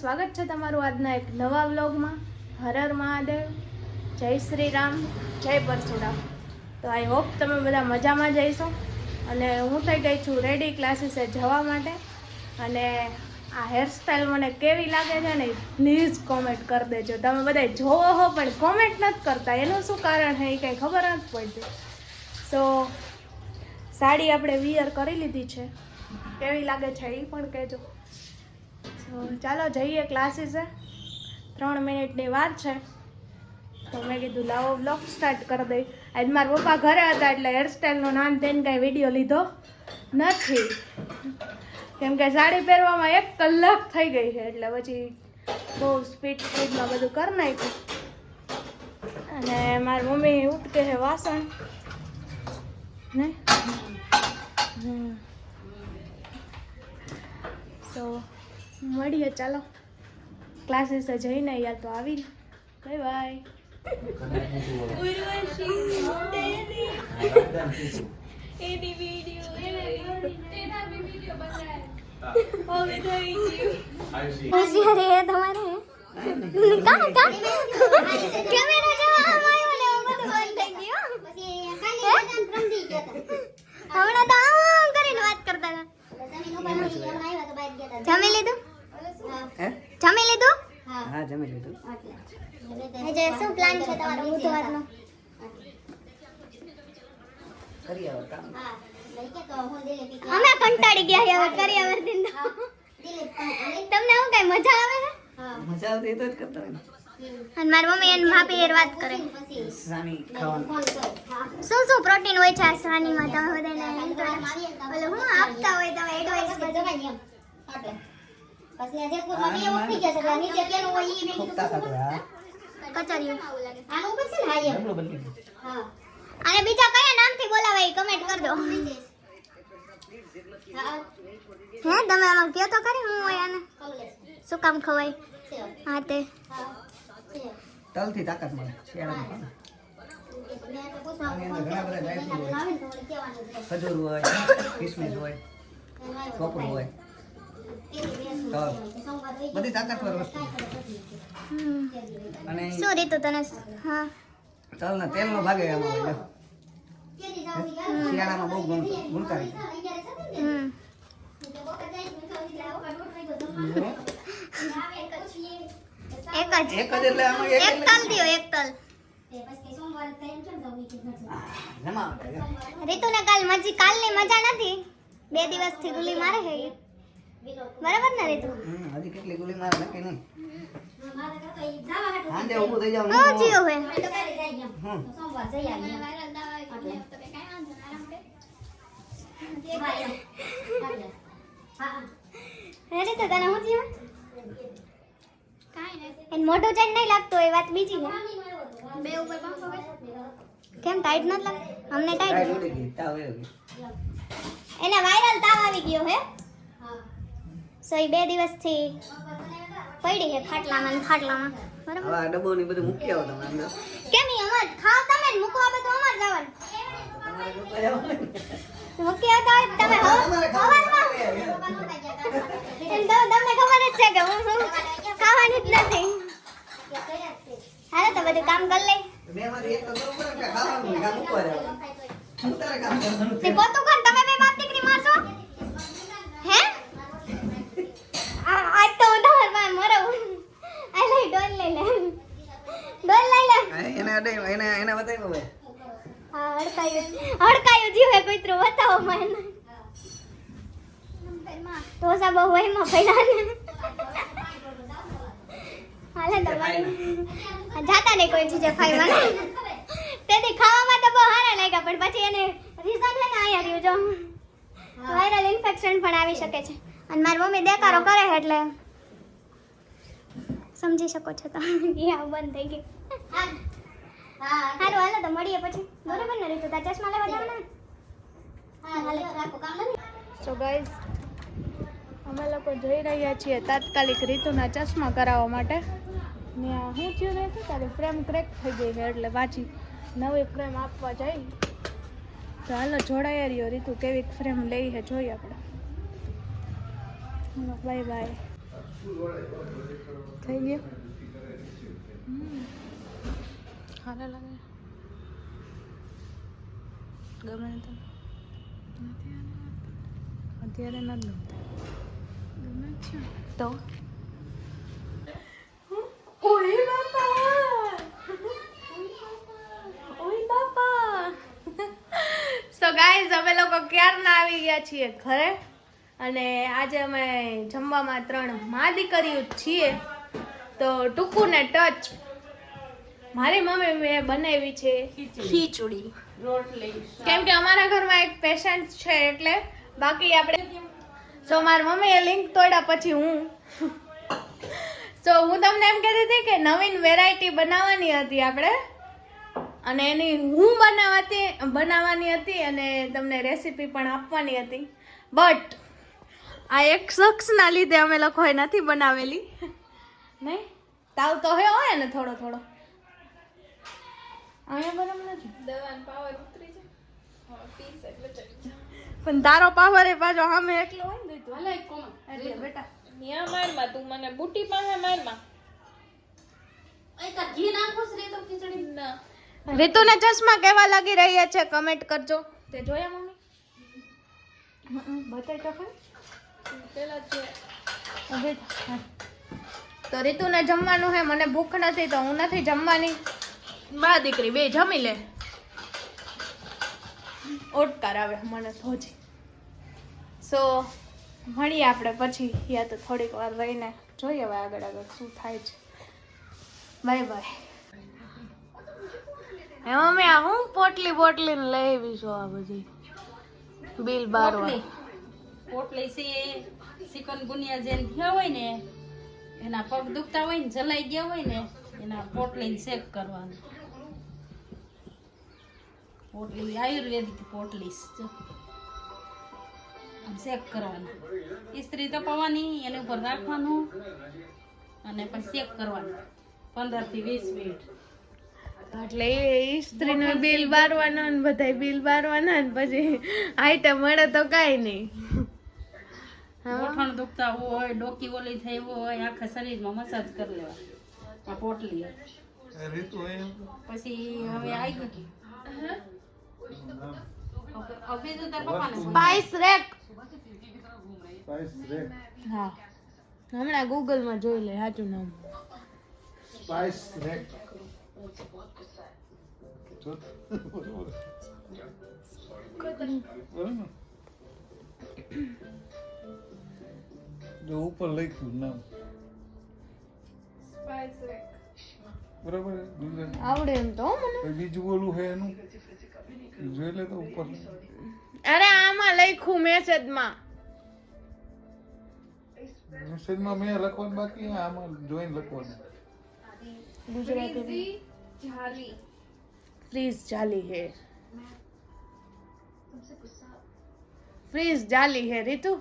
સ્વાગત છે તમારું આજના એક નવા વ્લોગમાં. હરર મહાદેવ. જય શ્રી રામ જય પરશુરામ. તો આઈ હોપ તમે બધા મજામાં જઈશો અને હું થઈ ગઈ છું રેડી ક્લાસીસે જવા માટે. અને આ હેરસ્ટાઈલ મને કેવી લાગે છે ને પ્લીઝ કોમેન્ટ કરી દેજો. તમે બધા જોવો હો, પણ કોમેન્ટ નથી કરતા. એનું શું કારણ છે એ કંઈ ખબર નથી પડતી. સો સાડી આપણે વિયર કરી લીધી છે. કેવી લાગે છે એ પણ કહેજો. તો ચાલો જઈએ ક્લાસીસે ત્રણ મિનિટની વાર છે. તો મેં કીધું, લાવો બ્લોગ સ્ટાર્ટ કરી દઈ. આજ મારા પપ્પા ઘરે હતા એટલે હેરસ્ટાઈલનું નામ તેને કાંઈ વીડિયો લીધો નથી. કેમ કે સાડી પહેરવામાં એક કલાક થઈ ગઈ છે એટલે પછી બહુ સ્પીડ સ્પીડમાં બધું કરી નાખ્યું. અને મારી મમ્મી ઉટકે છે વાસણ. ને? તો મળીએ ચાલો. ક્લાસીસ જઈને યા તો આવીને. બાય બાય તમારે જમી લીધું? હે. જમી લીધું? હા. જમી લીધું. આજે શું પ્લાન છે તમારો બુધવારનો? કરી આવો કામ. અમે કંટાળી ગયા હવે કરી હવે દિન તમને શું કઈ મજા આવે છે? મજા આવતી તો જ કરતા હોય અને મારી મમ્મી અને ભાભી એર વાત કરે. સાની ખાવાનું. શું શું પ્રોટીન હોય છે આ શ્રાનીમાં તમે બધાને ઓલો હું આપતા હોય તમે એડવાઇસ હોય કચરિયું. અને બીજા કયા નામથી બોલાવે એ કમેન્ટ કરજો હે તમે આમાં કયો તો ખરી? હું હોય આને. શું કામ ખવાય? હા તે. તલથી તાકાત મળે. ખજૂર હોય કિસમિસ હોય ચોપડું હોય. બધી તાકાતવર વસ્તુ. અને શું રીતુ તને? હા. તલના તેલનો ભાગે એમાં હોય. શિયાળામાં બહુ ગુણ ગુણકારી એક જ. એક જ એટલે આમાં એક તલ દિયો એક તલ. રીતુને કાલ મજી કાલની મજા નથી? બે દિવસથી ગુલી મારે છે. બરાબર ને રીતુ? હમ, હજી કેટલી ગોળી મારે નક્કી નહીં. સાંજે ઊભું થઈ જાવ હા જીઓ હે. હમ. હે તો તને હું. જીવ એને મોટો ચેન નહીં લાગતું એ વાત બીજી ને બે ઉપર કેમ ટાઈટ નથી લાગતું અમને કાંઈ ટાઈટ ઉડી ગઈ તાવ આવ્યો ગયો. એને વાયરલ તાવ આવી ગયો હે. સો એ બે દિવસથી પડી છે ખાટલામાં ને ખાટલામાં. બરાબર? આ ડબ્બો ને બધું મૂકી આવો તમે અંદર. કેમ ઈ અમાર? ખાવ તમે ને મૂકવા બધું અમાર જવાનું. મૂકી આવતા હોય તમે હવારમાં? તમને ખબર જ છે કે હું શું ખાવાની જ નથી. હાલો તો બધું કામ કરી લઈ. બે મારી એક તો કરવું પડે કે ખાવાનું કામ મૂકવા હું તારે કામ કરવાનું તે પોતું કોણ? તમે બે બાપ દીકરી મારશો હે આ- આજ તો હું તમારી પાસે મરવું આ લઈ ડોલ લઈ લે ડોલ લઈ લે હા, એને અડે એને એને બતાવ્યો હવે હા હડકાયું હડકાયું જીવે તો બતાવો મને. ઢોસા બહુ વહીમાં પડ્યા ને. હાલે તો જાતા નહીં કોઈ ચીજે ખાઈ મને તેથી ખાવામાં તો બહુ સારા લાગ્યા પણ પછી એને રીઝન છે ને અહીંયા રહ્યું જો. વાયરલ ઇન્ફેક્શન પણ આવી શકે છે. અને મારી મમ્મી દેકારો કરે એટલે સમજી શકો છો તમે. કે આ બંધ થઈ ગઈ સારું હાલો તો મળીએ પછી. બરોબર ને રીતુ તાર ચશ્મા લેવા જવાના સો ગાઈઝ અમે લોકો જઈ રહ્યા છીએ તાત્કાલિક રીતુના ચશ્મા કરાવવા માટે. ને આ શું થયું નથી તારી ફ્રેમ ક્રેક થઈ ગઈ છે એટલે પાછી નવી ફ્રેમ આપવા જઈ. તો હાલો જોડાયા રહ્યો રીતુ કેવી ફ્રેમ લઈ છે જોઈએ આપણે. બાય બાય થઈ ગયો. સારા લાગે. ગમે તો અત્યારે નથી ગમતા. તો? ઓય બાપા! સો ગાઈઝ અમે લોકો ક્યારના આવી ગયા છીએ ઘરે? અને આજે અમે જમવામાં ત્રણ મા દીકરીઓ જ છીએ. તો ટૂંકું ને ટચ મારી મમ્મી મેં બનાવી છે ખીચડી. કેમ કે અમારા ઘરમાં એક પેશન્ટ છે એટલે બાકી આપણે સો મારી મમ્મીએ લિંક તોડ્યા પછી હું સો હું તમને એમ કહેતી હતી કે નવીન વેરાયટી બનાવવાની હતી આપણે. અને એની હું બનાવતી બનાવવાની હતી અને તમને રેસીપી પણ આપવાની હતી. બટ આ એક શખ્સના લીધે અમે લોકોએ નથી બનાવેલી. નહીં? તાવ તો હે હોય ને થોડો થોડો. અહીંયા બરાબર નથી. દવાનો પાવર ઉતરી જાય. પીસ એટલે ચડી પણ તારો પાવર એ પાછો સામે એકલો હોય ને તો. હાલે કોમ એટલે બેટા. ન્યા મારમાં તું મને બુટી પાસે મારમાં ઘી નાખું રે તો ખીચડી. ના. રીતુને ચશ્મા કેવા લાગી રહ્યા છે કમેન્ટ કરજો. તે જોયા મમ્મી? બતાય તો ખરી. પેલા છે હવે. તો રીતુને જમવાનું હે મને ભૂખ નથી તો હું નથી જમવાની. બા દીકરી બે જમી લે. ઓટકાર આવે મને થોજી સો મળીએ આપણે પછી. યા તો થોડીક વાર રહીને જોઈએ હવે આગળ આગળ શું થાય છે. બાય બાય હે મમ્મી આ હું પોટલી પોટલી ને લઈ આવી છું આ બધી? બિલ બાર પોટલી? છે ચિકન ગુનિયા જેમ થયા હોય ને એના પગ દુખતા હોય ને જલાઈ ગયા હોય ને એના પોટલી શેક કરવાનું. પોટલી આયુર્વેદિક પોટલી છે જો. આમ શેક કરવાની. ઇસ્ત્રી તપાવવાની એની ઉપર રાખવાનું અને પછી શેક કરવાનું. પંદરથી વીસ મિનિટ. એટલે એ સ્ત્રીનું બિલ બારવાનો ને બધાય બિલ બારવાના ને પછી આઈટમ મળે તો કાંઈ નહીં. ગોઠણ દુખતા હોય ડોકી ઓલી થઈ હોય આખા શરીરમાં મસાજ કરી લેવા આ પોટલી. પછી હવે આવી ગયું. હવે- રેક. સ્પાઈસ રેક હા. હમણાં ગૂગલમાં જોઈ લે સાચું નામ. સ્પાઇસ રેક જો. ઉપર લખ્યું નામ. સ્પાઈસ રેક બરાબર આવડે એમ તો મને. બીજું ઓલું છે એનું? જોઈ લે તો ઉપર અરે આમાં લખ્યું મેસેજમાં. મેસેજમાં મેં લખવાનું બાકી છે, આમાં જોઈને લખવાનું. ગુજરાતી જાલી. ફ્રીઝ જાલી હે. ફ્રીઝ જાલી હે રીતુ.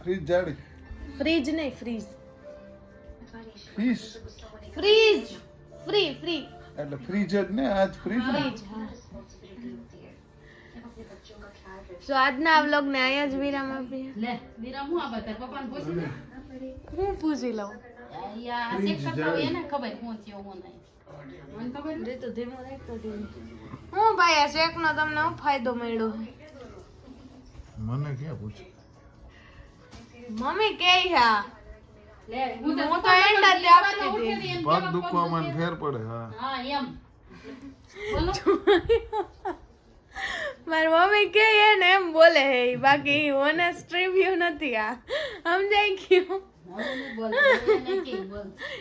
ફ્રીજ જાડી ફ્રીજ નહીં freeze fees fridge. Free free. એટલે ફ્રીજ જ ને? આજ ફ્રીજ ને? સો આજના આ વ્લોગને અહીંયા જ વિરામ આપીએ. લે વિરામ હું આ તાર પપ્પાને પૂછી લે. હું પૂછી લઉં. યા ચેક કરતા હોય એને ખબર શું થયું શું નહીં. મને ખબર નથી. રીતુ ધીમો રાખતો હું ભાઈ આ શેકનો તમને ફાયદો મળ્યો મને ક્યાં પૂછે મમ્મી કે હા હું તો હું જ આપતી હતી પગ દુખવામાં ફેર પડે હા. હા એમ. મારી મમ્મી કે ને એમ બોલે હે બાકી ઓનેસ્ટ રિવ્યુ નથી આ. સમજાઈ ગયું? એને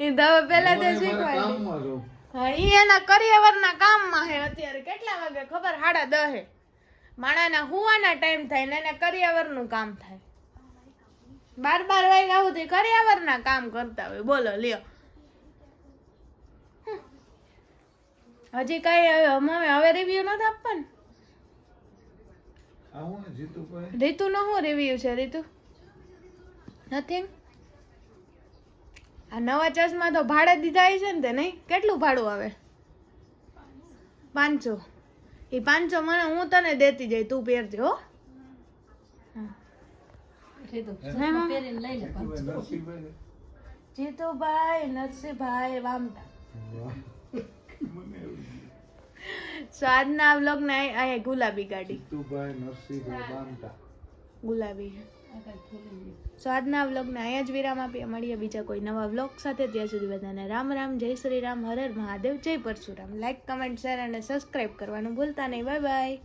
એ તો પહેલા તો શીખવાડી હા ઈ એના કરિયવરના કામમાં હે અત્યારે. કેટલા વાગે? ખબર? સાડા દહે. માણાના હુવાના ટાઈમ થાય ને એને કરિયાવરનું કામ થાય. બાર બાર વાગ્યા સુધી કરિયાવરના કામ કરતા હોય. બોલો લ્યો. હજી કઈ મમ્મી હવે રિવ્યુ નથી આપવાનું? રીતુ નો શું રિવ્યુ છે રીતુ? નથિંગ આ નવા ચશ્મા તો ભાડે દીધા છે ને તે નહીં? કેટલું ભાડું આવે? પાંચસો. એ પાંચસો મને હું તને દેતી જઈ તું પહેરજે હો હા. કીધું ચશ્મા પહેરીને લઈ લે પાછું. નરસિંહભાઈ જીતુભાઈ નરસિંહભાઈ વામટા સો આજના વ્લોગને અહીંયા ગુલાબી ગાડી. જીતુભાઈ નરસિંહભાઈ વામતા. ગુલાબી. સો આજના વ્લોગને અહીંયા જ વિરામ આપીએ. મળીએ બીજા કોઈ નવા વ્લોગ સાથે. ત્યાં સુધી બધાને રામ રામ જય શ્રી રામ હરર હર મહાદેવ જય પરશુરામ. લાઈક કમેન્ટ શેર અને સબસ્ક્રાઈબ કરવાનું ભૂલતા નહીં. Bye bye